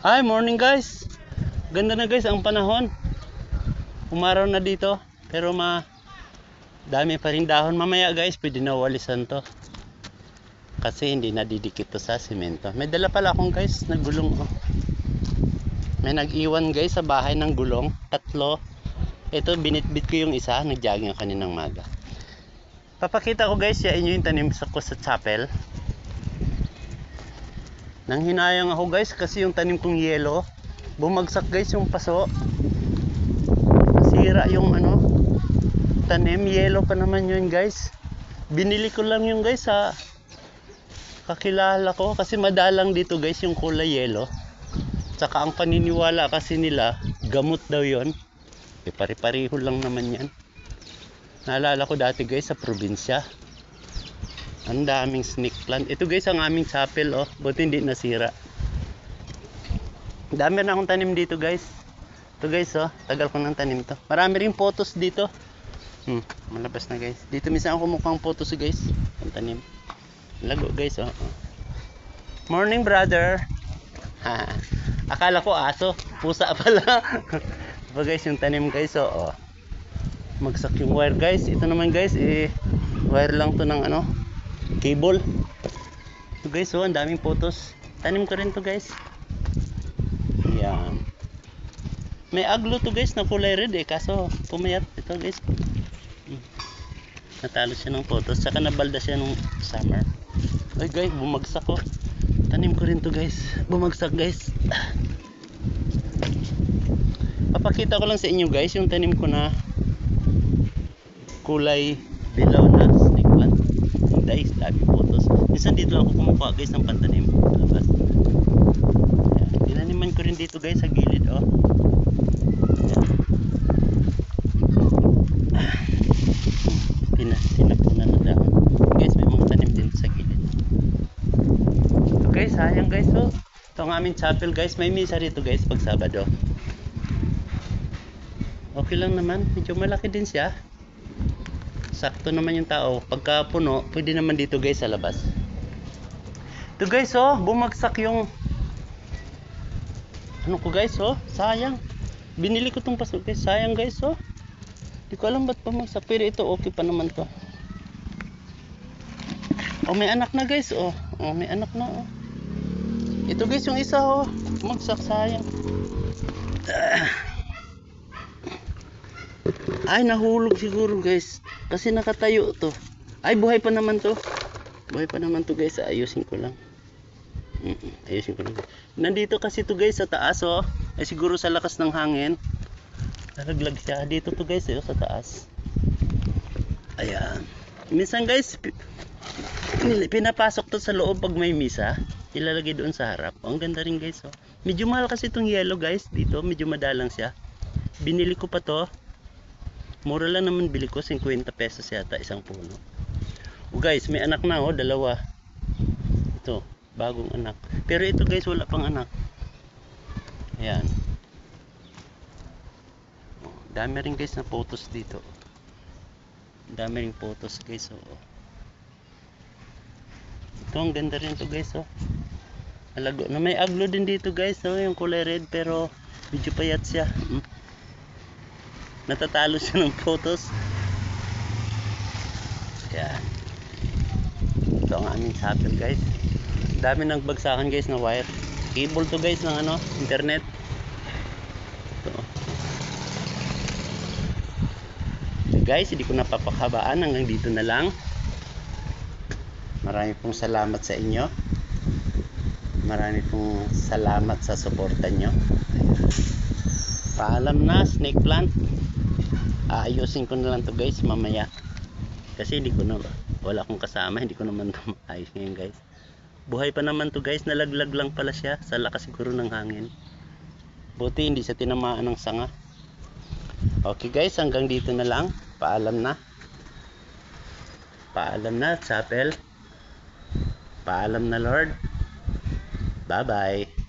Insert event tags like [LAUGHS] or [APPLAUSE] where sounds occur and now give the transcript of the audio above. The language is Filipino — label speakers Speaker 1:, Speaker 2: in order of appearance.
Speaker 1: Hi, morning guys. Ganda na guys ang panahon. Umaraw na dito, pero ma dami pa rin dahon. Mamaya guys, pwede na walisan to. Kasi hindi nadidikit to sa simento. May dala pala akong guys na gulong. Oh. May nag-iwan guys sa bahay ng gulong. Tatlo. Ito, binitbit ko yung isa. Nag-jogging ako kaninang maga. Papakita ko guys sa inyo yung tanim sa ko sa chapel. Nang hinayang ako guys kasi yung tanim kong yelo, bumagsak guys yung paso. Nasira yung ano, tanim, yelo pa naman yun guys. Binili ko lang yung guys sa kakilala ko kasi madalang dito guys yung kulay yelo. Tsaka ang paniniwala kasi nila, gamot daw yon. E pare-pareho lang naman yan. Naalala ko dati guys sa probinsya. Ang daming snake plant. Ito guys ang aming chapel oh. Buti hindi nasira. Dami na akong tanim dito guys. Ito guys oh. Tagal ko ng tanim to. Marami rin photos dito. Hmm, malabas na guys. Dito minsan ako kumukuha ng photos guys. Ang tanim. Lago guys oh. Morning brother. Ha. Akala ko aso. Pusa pala. [LAUGHS] Ito guys yung tanim guys oh. oh. Magsak yung wire guys. Ito naman guys eh wire lang to ng ano cable. Ito guys oh ang daming photos. Tanim ko rin to guys. Yan may aglo to guys na kulay red eh kaso pumayat ito guys. Hmm. natalo siya ng photos saka nabalda siya nung summer. Ay guys bumagsak ko tanim ko rin to guys. Bumagsak guys. Papakita ko lang sa inyo guys yung tanim ko na kulay dilaw na snake plant guys dami photos minsan dito ako kumukuha guys ng pantanim. Labas. Yan. tinaniman ko rin dito guys sa gilid oh. Tina, tinapunan na dahon guys may mga tanim sa gilid. Guys sayang guys oh. Ito ang aming chapel guys. May misa rito guys pag sabado. Okay lang naman. Medyo malaki din siya. Sakto naman yung tao. Pagka puno pwede naman dito guys sa labas ito guys oh bumagsak yung ano ko guys oh sayang. Binili ko tong paso guys sayang guys oh. Di ko alam ba't bumagsak pero ito okay pa naman to. Oh may anak na guys oh. Oh may anak na oh. Ito guys yung isa oh bumagsak sayang. Ay nahulog siguro guys kasi nakatayo to. Ay buhay pa naman to. Buhay pa naman to guys ayusin ko lang ayusin ko lang nandito kasi to guys sa taas oh. Ay siguro sa lakas ng hangin. Nalaglag siya. Dito to guys eh, oh, sa taas. Ayan. Minsan guys pinapasok to sa loob pag may misa. Ilalagay doon sa harap. Oh, ang ganda rin guys oh. medyo mahal kasi itong yellow guys. Dito medyo madalang siya. Binili ko pa to. Mura lang naman bili ko. 50 pesos yata isang puno. Oh guys may anak na oh. Dalawa. Ito bagong anak. Pero ito guys wala pang anak. Ayan. Oh, dami rin guys na photos dito. Dami rin photos guys oh. ito ang ganda rin to guys oh. Alago. Na may aglo din dito guys oh, yung kulay red pero medyo payat siya. Mm natatalo siya ng photos. Yan ito ang aming chapel guys dami nang bagsakan guys na wire. Cable to guys ng ano internet. Ito. Guys hindi ko napapakabaan hanggang dito na lang. Marami pong salamat sa inyo. Marami pong salamat sa suporta nyo. Paalam na snake plant. Aayusin ko na lang to guys mamaya. Kasi hindi ko na wala akong kasama. Hindi ko naman to maayos ngayon guys buhay pa naman to guys. Nalaglag lang pala siya. Sa lakas siguro ng hangin. Buti hindi siya tinamaan ng sanga. Okay guys. Hanggang dito na lang. Paalam na. Paalam na chapel. Paalam na lord. Bye bye